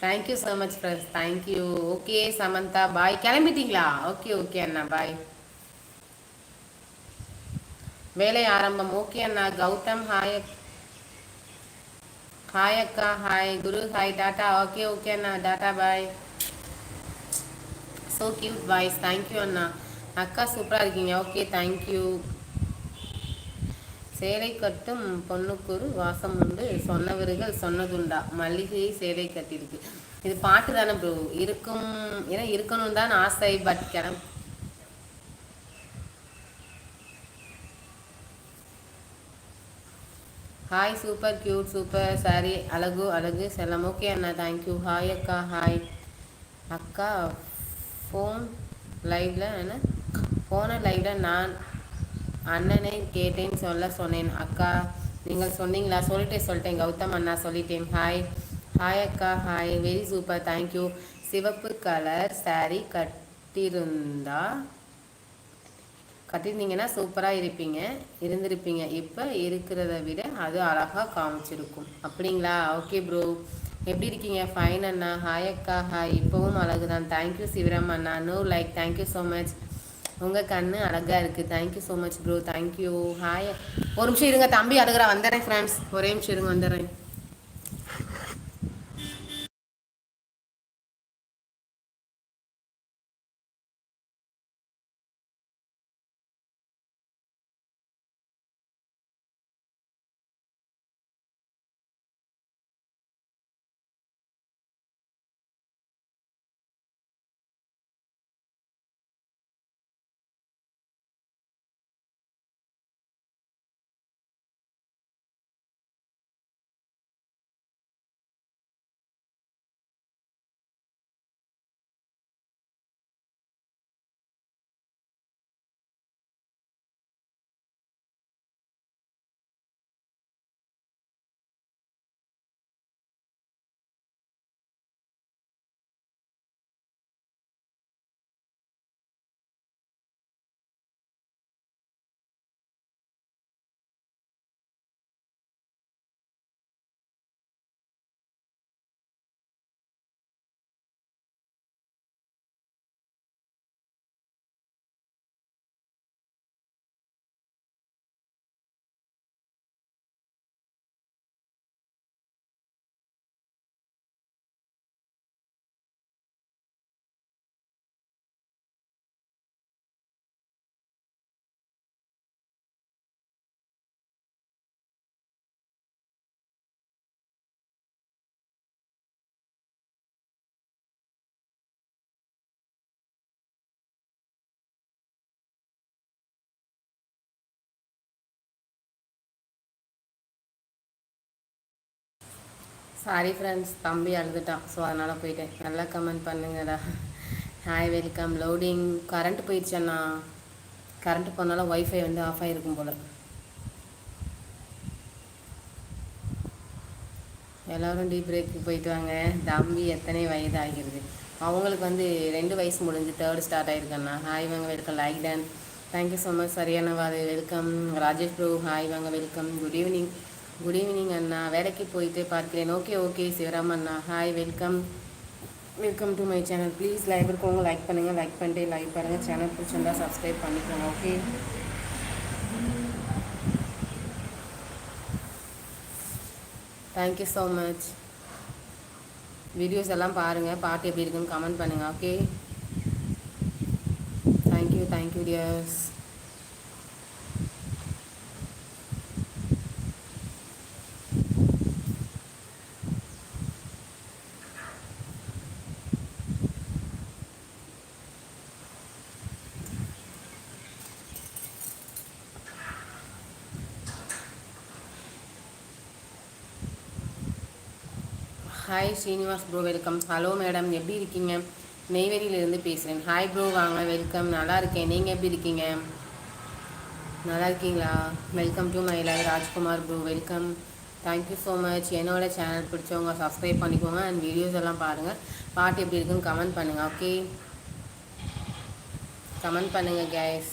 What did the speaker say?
Thank you so much friends thank you okay Samantha bye கிளம்பிட்டீங்களா? Okay okay அண்ணா bye வேலை ஆரம்பம். Okay அண்ணா. Gautham hi hi அக்கா hi Guru hi tata okay okay Anna. Tata bye so cute voice thank you அண்ணா. அக்கா சூப்பராக இருக்கீங்க. Okay thank you சேலை கட்டும் பொண்ணுக்குரு வாசம் உண்டு. சொன்னவர்கள் சொன்னதுண்டா. மல்லிகை சேலை கட்டிருக்கு. இது பாட்டு தானே ப்ரோ இருக்கும். ஏன்னா இருக்கணும் தான் ஆசை but கிளம். Hi super cute super sari அழகு அழகு. செல்லம். ஓகே அண்ணா. தேங்க்யூ ஹாய் அக்கா. ஹாய் அக்கா ஃபோன் லைவ்ல என்ன? ஃபோனை லைவ்ல நான் அண்ணனை கேட்டேன்னு சொல்ல சொன்னேன். அக்கா நீங்கள் சொன்னீங்களா? சொல்லிட்டே சொல்லிட்டேன். கௌதம் அண்ணா சொல்லிட்டேன். ஹாய் ஹாய் அக்கா. Hi very super thank you சிவப்பு கலர் சாரீ கட்டியிருந்தா கட்டியிருந்தீங்கன்னா சூப்பராக இருப்பீங்க இருந்திருப்பீங்க. இப்போ இருக்கிறத விட அது அழகாக காமிச்சிருக்கும். அப்படிங்களா? ஓகே ப்ரோ எப்படி இருக்கீங்க? ஃபைன் அண்ணா. ஹாய் அக்கா. ஹாய் இப்போவும் அழகு தான் thank you Sivaram Anna. No like thank you so much உங்கள் கண்ணு அழகாக இருக்குது thank you so much bro thank you hi ஒரு நிமிஷம் இருங்க. தம்பி அழுகிறா. வந்துடுறேன் ஃப்ரெண்ட்ஸ் ஒரே நிமிஷம் இருங்க. வந்துடுறேன் சாரி ஃப்ரெண்ட்ஸ் தம்பி அழுதுட்டான். ஸோ அதனால் போயிட்டேன். நல்லா கமெண்ட் பண்ணுங்கடா. ஹாய் வெல்கம் லோடிங் கரண்ட் போயிடுச்சண்ணா கரண்ட் போனாலும் ஒய்ஃபை வந்து ஆஃப் ஆகிருக்கும் போல். எல்லோரும் டீப் பிரேக்கு போயிட்டு வாங்க. தம்பி எத்தனை வயது ஆகிருது அவங்களுக்கு வந்து ரெண்டு வயசு முடிஞ்சு தேர்ட் ஸ்டார்ட் ஆகிருக்கண்ணா ஹாய் வாங்க வெல்கம் லைக் டேன் தேங்க்யூ ஸோ மச் சரியான வாது வெல்கம் ராஜேஷ் ப்ரூ ஹாய் வாங்க welcome good evening good evening அண்ணா. வேலைக்கு போயிட்டு பார்க்கிறேன். Okay okay Sivaram Anna. Hi welcome welcome to my channel please live இருக்கவங்க லைக் பண்ணுங்கள் லைக் பண்ணிட்டு லைக் பண்ணுங்கள் சேனல் பிடிச்சிருந்தா சப்ஸ்கிரைப் பண்ணிக்கோங்க okay thank you so much videos எல்லாம் பாருங்கள் பாட்டு எப்படி இருக்குன்னு கமெண்ட் பண்ணுங்கள் okay thank you thank you dears hi Srinivas bro welcome hello madam எப்படி இருக்கீங்க? நெய்வேலியிலேருந்து பேசுகிறேன் ஹாய் ப்ரோ வாங்க வெல்கம் நல்லா இருக்கேன். நீங்கள் எப்படி இருக்கீங்க? நல்லா இருக்கீங்களா? Welcome to my live Rajkumar bro welcome thank you so much என்னோட சேனல் பிடிச்சவங்க சப்ஸ்கிரைப் பண்ணிக்கோங்க அண்ட் வீடியோஸ் எல்லாம் பாருங்கள் பாட்டு எப்படி இருக்குன்னு கமெண்ட் பண்ணுங்கள் ஓகே கமெண்ட் பண்ணுங்கள் கேஸ்